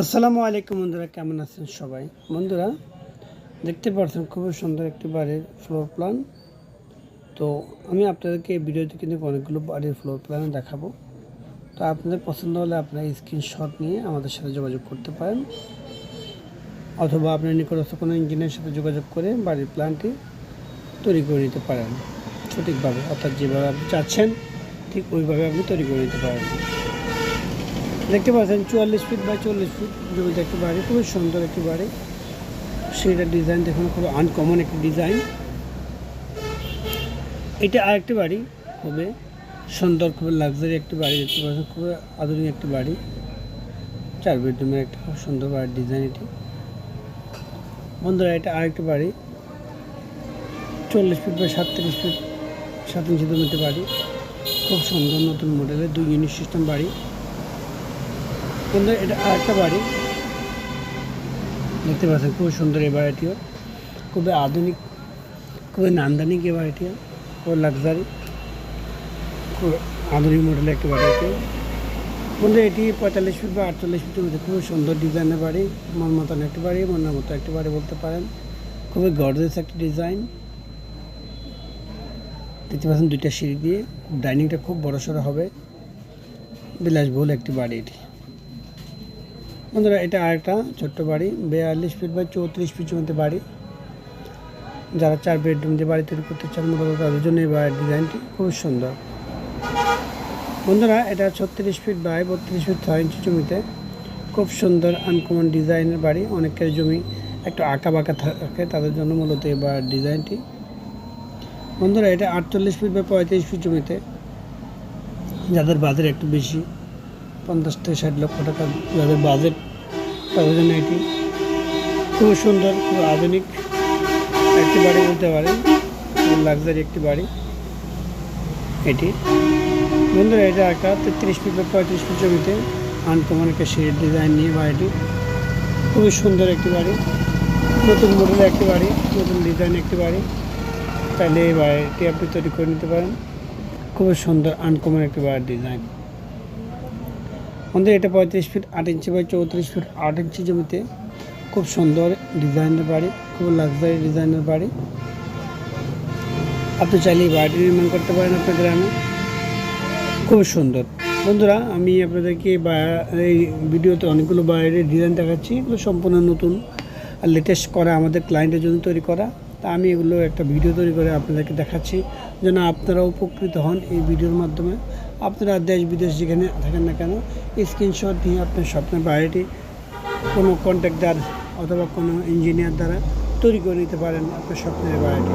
আসসালামু আলাইকুম বন্ধুরা, কেমন আছেন সবাই? বন্ধুরা, দেখতে পাচ্ছেন খুবই সুন্দর একটি বাড়ির ফ্লোর প্ল্যান তো আমি আপনাদেরকে এই ভিডিওতে কিন্তু অনেকগুলো বাড়ির ফ্লোর প্ল্যান দেখাবো। তো আপনাদের পছন্দ হলে আপনারা স্ক্রিনশট নিয়ে আমাদের সাথে যোগাযোগ করতে পারেন। অথবা আপনার নিকটস্থ কোনো ইঞ্জিনিয়ারের সাথে যোগাযোগ করে বাড়ির প্ল্যানটি তৈরি করে নিতে পারেন। সঠিকভাবে, অর্থাৎ যেভাবে আপনি চাচ্ছেন, ঠিক ওইভাবে আপনি তৈরি করে নিতে পারেন। দেখতে পাচ্ছেন চুয়াল্লিশ ফিট বাই চল্লিশ ফিট জমিতে একটি বাড়ি, খুবই সুন্দর একটি বাড়ি। সেটার ডিজাইন দেখুন, খুব আনকমন একটি ডিজাইন এটা আরেকটি বাড়ি খুবই সুন্দর খুবই লাক্সারি একটি বাড়ি, দেখতে পাচ্ছেন খুবই আধুনিক একটি বাড়ি। চার বেডরুমের একটা খুব সুন্দর বাড়ির ডিজাইন এটি। বন্ধুরা, এটা আরেকটি বাড়ি, চল্লিশ ফিট বা সাতত্রিশ ফিট সাত ইঞ্চি জমিতে বাড়ি। খুব সুন্দর নতুন মডেলের দুই ইউনিট সিস্টেম বাড়ি। সুন্দর এটা আরেকটা বাড়ি। দেখতে পাচ্ছেন খুব সুন্দর এই বাড়িটিও। খুবই আধুনিক, খুবই নান্দনিক এই বাড়িটিও খুব লাক্সারি খুব আধুনিক মডেলের একটি বাড়ি এটি বন্ধু, এটি পঁয়তাল্লিশ ফিট বা আটচল্লিশ ফিটের মধ্যে খুবই সুন্দর ডিজাইনের বাড়ি, মন মতন একটি বাড়ি, মনের মতো একটি বাড়ি বলতে পারেন। খুবই গর্জেস একটি ডিজাইন দেখতে পাচ্ছেন দুইটা সিঁড়ি দিয়ে ডাইনিংটা খুব বড় সড়ো হবে। বিলাসবহুল একটি বাড়ি এটি। বন্ধুরা, এটা আরেকটা ছোট্ট বাড়ি, বিয়াল্লিশ ফিট বা চৌত্রিশ ফিটের মধ্যে বাড়ি। যারা চার বেডরুম দিয়ে বাড়ি তৈরি করতে চান, মূলত তাদের জন্য এই বাড়ির ডিজাইনটি খুব সুন্দর। বন্ধুরা, এটা ছত্রিশ ফিট বাই বত্রিশ ফিট ছয় ইঞ্চি জমিতে। খুব সুন্দর আনকমন ডিজাইনের বাড়ি। অনেকের জমি একটু আঁকা বাঁকা থাকে, তাদের জন্য মূলত এই বাড়ির ডিজাইনটি বন্ধুরা, এটা আটচল্লিশ ফিট বা পঁয়ত্রিশ ফিট জমিতে। যাদের বাজার একটু বেশি পঞ্চাশ থেকে ষাট লক্ষ টাকা যাদের বাজেট তাদের এটি খুব সুন্দর খুব আধুনিক একটি বাড়ি বলতে খুব লাক্সারি একটি বাড়ি এটি। বন্ধুরা, এটা একটা তেত্রিশ ফিট বা পঁয়ত্রিশ ফিট জমিতে আনকমন একটা সিঁড়ির ডিজাইন নিয়ে বাড়িটি। খুবই সুন্দর একটি বাড়ি, নতুন মডেল একটি বাড়ি, নতুন ডিজাইন একটি বাড়ি। তাহলে এই বাড়িটি আপনি তৈরি করে নিতে পারেন। খুবই সুন্দর আনকমন একটি বাড়ির ডিজাইন আমাদের এটা পঁয়ত্রিশ ফিট আট ইঞ্চি বাই চৌত্রিশ ফিট আট ইঞ্চি জমিতে। খুব সুন্দর ডিজাইনের বাড়ি, খুব লাক্সারি ডিজাইনের বাড়ি। আপনি চাইলে বাড়িটি নির্মাণ করতে পারেন আপনার গ্রামে। খুব সুন্দর। বন্ধুরা, আমি আপনাদেরকে এই ভিডিওতে অনেকগুলো বাড়ির ডিজাইন দেখাচ্ছি। এগুলো সম্পূর্ণ নতুন আর লেটেস্ট করা আমাদের ক্লায়েন্টের জন্য তৈরি করা। তা আমি এগুলো একটা ভিডিও তৈরি করে আপনাদেরকে দেখাচ্ছি। যেন আপনারা উপকৃত হন এই ভিডিওর মাধ্যমে। আপনারা দেশ বিদেশ যেখানে থাকেন না কেন স্ক্রিনশট নিয়ে আপনার স্বপ্নের বাড়িটি কোনো কন্ট্রাক্টার অথবা কোনো ইঞ্জিনিয়ার দ্বারা তৈরি করে নিতে পারেন আপনার স্বপ্নের বাড়িটি